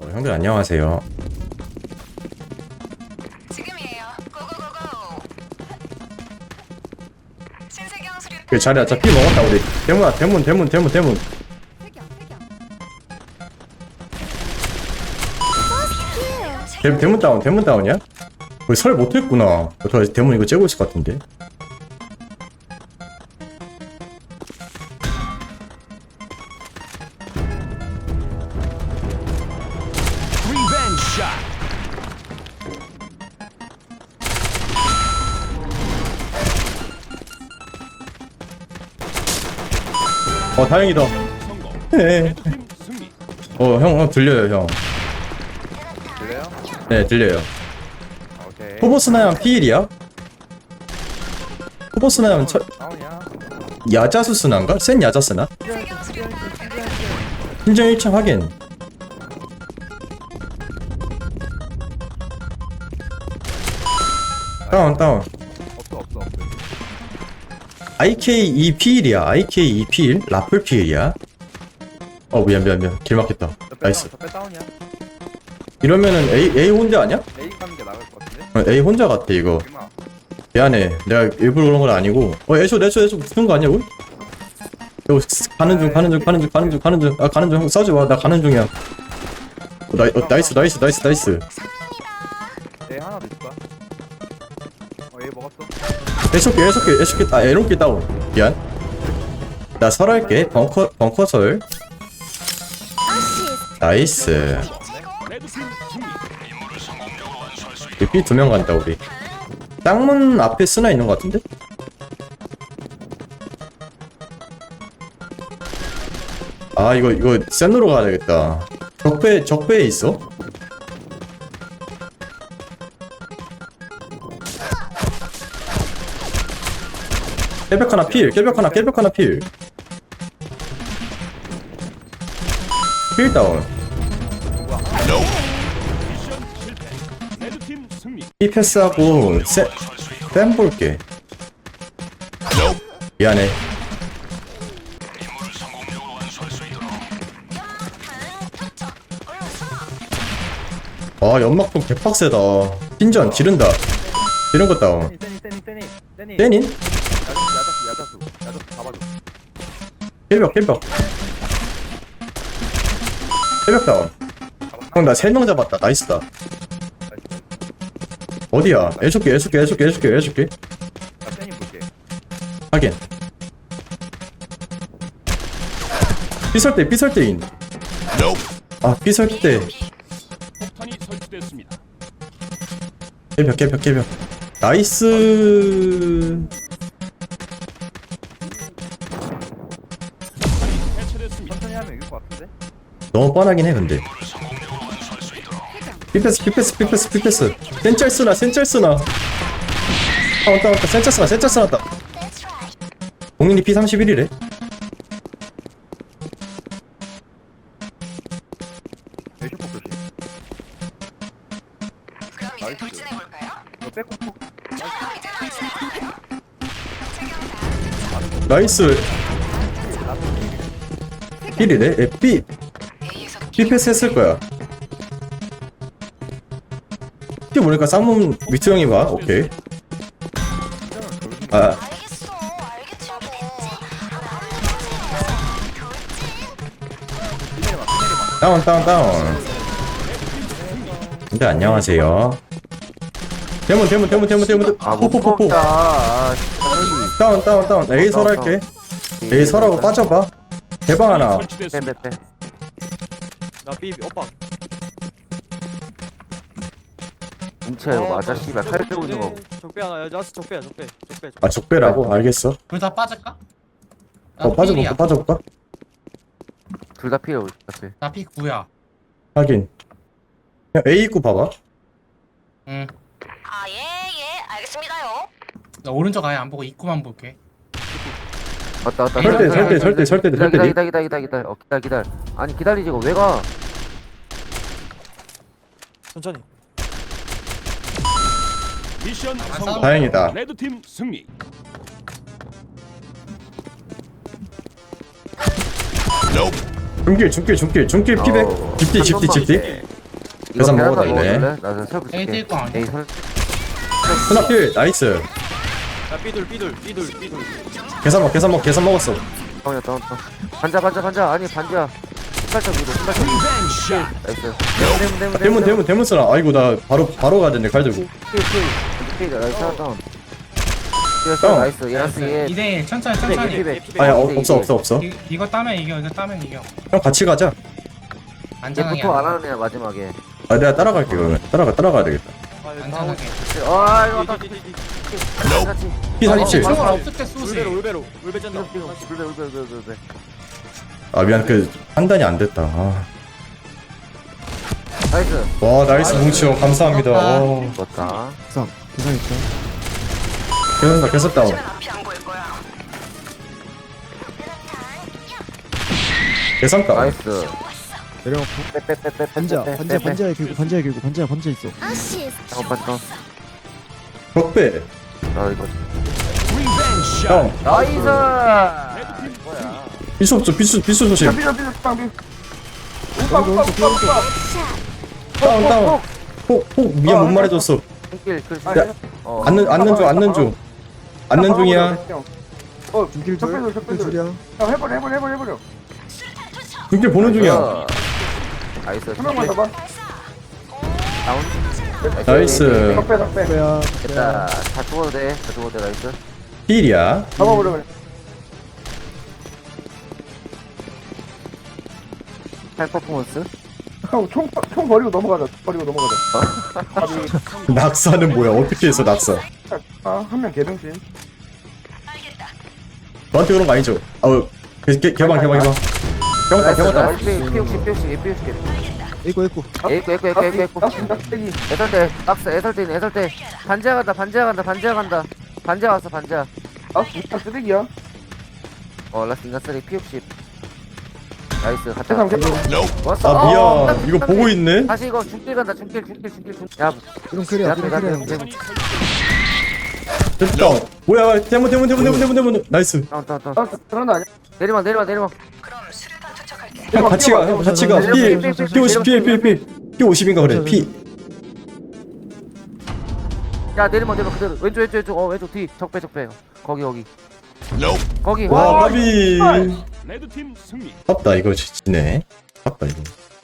어, 형들 안녕하세요. 지금이에요. 고고고고. 신세경 수류. 그 자리야, 자피 먹었다 우리. 대문아, 대문, 대문, 대문, 대문. 태경 대, 대문 다운, 대문 다운이야? 우리 설 못했구나. 어, 저 대문 이거 째고 있을 것 같은데. Shot. 어, 다행이다. 성공. 네. 레드팀 승리. 어, 형, 형 들려요, 형. 들려요? 네, 들려요. 아, 오케이. 포보스나양 피일이야? 포보스나양 첫 다운이야. 야자수스나인가? 센 야자스나? 심정 1층 확인. 다운, 다운. 없어 없어 없어. IK2 피일이야. IK2 피일? 라플 피일이야? 어, 미안, 미안, 미안. 길 막혔다. 나이스. 저빼 다운이야. 이러면은 A, A 혼자 아니야? A 가는 게 나을 것 같은데. 어, A 혼자 같아, 이거. 얼마? 미안해. 내가 일부러 그런 건 아니고. 어, 애쇼, 애쇼, 애쇼 붙는 거 아니야, 우리? 이거 가는 중, 가는 중, 가는 중, 가는 중, 가는 중. 아, 가는 중. 형 싸우지 마. 나 가는 중이야. 어, 나, 어, 나이스, 나이스, 나이스, 나이스. 애쇼게, 애쇼게, 애쇼게, 아, 에롱게 다운. 미안. 나 설할게. 벙커, 벙커설. 나이스. B 두명 간다, 우리. 쌍문 앞에 쓰나 있는 것 같은데? 아, 이거, 이거, 센으로 가야 되겠다. 적배, 적배에 있어? 깨벽 하나 필, 깨벽 하나, 깨벽 하나 필. 필 다운. 이 패스하고 세, 뺨 볼게. 미안해. 아 연막통 개빡세다. 핀전 지른다. 이런 거 다운. 떼닌? 깨벽 깨벽. 깨벽 다운. 형나세명 잡았다. 나이스다. 나이스. 어디야? 애줄게 애줄게 애줄게 애줄게 애줄게. 나 세니 볼게. 하긴. 삐설대 삐설대인. 아 삐설대. 폭탄이 설치됐습니다. 깨벽 깨벽 깨벽 나이스 천천히 하면 이길 것 같은데. 너무 뻔하긴 해 근데 삐패스 삐패스 삐패스 삐패스 센짤 쓰나 아 왔다 왔다 쓰나 센짤 쓰나다 공인이 P31이래 A 슈퍼 조심. 그럼 이제 나이스. 돌진해 볼까요? 이거 빼고 폭. 나이스 B이래 에 B. A에서 B패스 했을 거야. B 보니까? 쌍문 미투 형이 봐. 오케이. 아. 알겠어. 알겠지. 다운 다운 다운. 근데 안녕하세요. 대문 대문 대문 대문 대문 아, 못 포포포포. 먹자. 아, 다운 다운 다운. A 설할게. A 설하고 빠져봐 대방 하나 설치됐습니다. 빼, 빼, 빼. 나 삐비 오빠 뭉쳐, 이거 맞아, 씨발. 칼 들고 있는 거. 적배 하나 야스 적배야 적배 적배 아 적배라고? 알겠어 둘 다 빠질까? 어 빠져볼까 빠져볼까? 둘 다 필요, 필요. 나피 9야. 하긴 그냥 A 입구 봐봐 응. 아, 예, 예. 알겠습니다요. 나 오른쪽 아예 안 보고 입구만 볼게. 왔다, 왔다. 설대 기다려, 설대 기다려, 설대 설대 기다려, 설대 기다려, 기다려, 기다려, 기다려. 어, 기다려, 기다려. 아니, 기다리지, 이거 왜 가? 천천히 미션 아, 성공. 다행이다 레드팀 승리. 중길 중길 중길 중길 피백 어우, 집뒤 한 집뒤 번만 집뒤 이제. 계산 베란다 먹어달래. 먹어줄래? 나 설부 에이, 줄게 아니야. 에이 설 스나필 나이스 야 삐둘 삐둘 삐둘 삐둘. 계산 먹 계산 먹 계산 먹었어. 다운이야 다운 다운. 반자 반자 반자 아니 반지야. 신발적 위로 신발적 위로 나이스. 대문 대문 대문 대문 대문 쓰나 아이고 나 바로 바로 가야 되네 칼 들고. 필필 나이스 하나 다운 다운. 나이스. 예라스 예 2대1 천천히 천천히. 피백 아야 어, 없어 없어 없어. 이, 이거 따면 이겨 이거 따면 이겨. 형 같이 가자. 안전하게 얘부터 안 하는 애야 마지막에. 아 내가 따라갈게 그러면. 따라가 따라가야 되겠다 안전하게. 아 이거 나 디디디디 같이. P47 총알 없을 때 쏘지. 울베로 울베로 울베 짠다. 지금 지금 울베 울베 울베 울베 아 미안. 그 판단이 안 됐다. 아. 나이스. 와 나이스 뭉치 형 감사합니다. 와 좋다 계산다. 계산 다운 시간 앞이 안 보일 거야. 계산 다운 나이스 내려놓고. 빼빼빼빼 반지야 반지야 반지야 길고 반지야 길고 반지야 반지야 있어. 잠깐만 잠깐 격배. 나 이거 형. 나이스! 뭐야 비수 없어 비수 비수 조심. 다운 다운. 폭폭 미안 못 말해줬어. 길. 야, 어 앉는 앉는 중 앉는 중. 앉는 중이야. 중길 줄 중길 줄이야. 중길 보는 중이야 나이스. 한 명만 더 봐. 다운. 나이스. 뭐야. 됐다. 다 죽어도 돼다 죽어도 돼 나이스. 힐이야. 팔 퍼포먼스. 총 버리고 넘어가자. 버리고 넘어가자. 낙사는 뭐야? 어떻게 해서 낙사? 아한 명 개등신. 너한테 그런 거 아니죠? 아우 개, 개, 개방 개방 개방 개방 나이스 개방 나이스 피옥시 피옥시 피옥시. 이거 있고 에이쿠 에이쿠 에이쿠 에이쿠 에이쿠 애설대 박스 애설대 애설대. 반지하 간다 반지하 간다 반지하 간다. 반지하 왔어 반지하. 아 진짜 쓰레기야? 어 라스 인간 쓰리 피옥시. 나이스 갔다. 세상 왔어. 아 어, 미안. 이거 보고 있네? 다시 이거 중길 간다 중길 중길 중길 야 이런 클리어 앞에 됐다. 뭐야 대문 대문 대문 대문 대문 대문. 나이스. 다운 다운 다운. 아 그런 거 아니야? 내리막 내리막 내리막 형 같이 가 형 같이 가. 피, 피 50, 피, 피, 피, 피 50인가 그래 피. 야 내리막 내리막 그대로. 왼쪽 왼쪽 왼쪽. 어 왼쪽 뒤. 적배 적배. 거기 거기. 거기. 와, 까비. 레드팀 승리. 깝다 이거 지네. 깝다 이거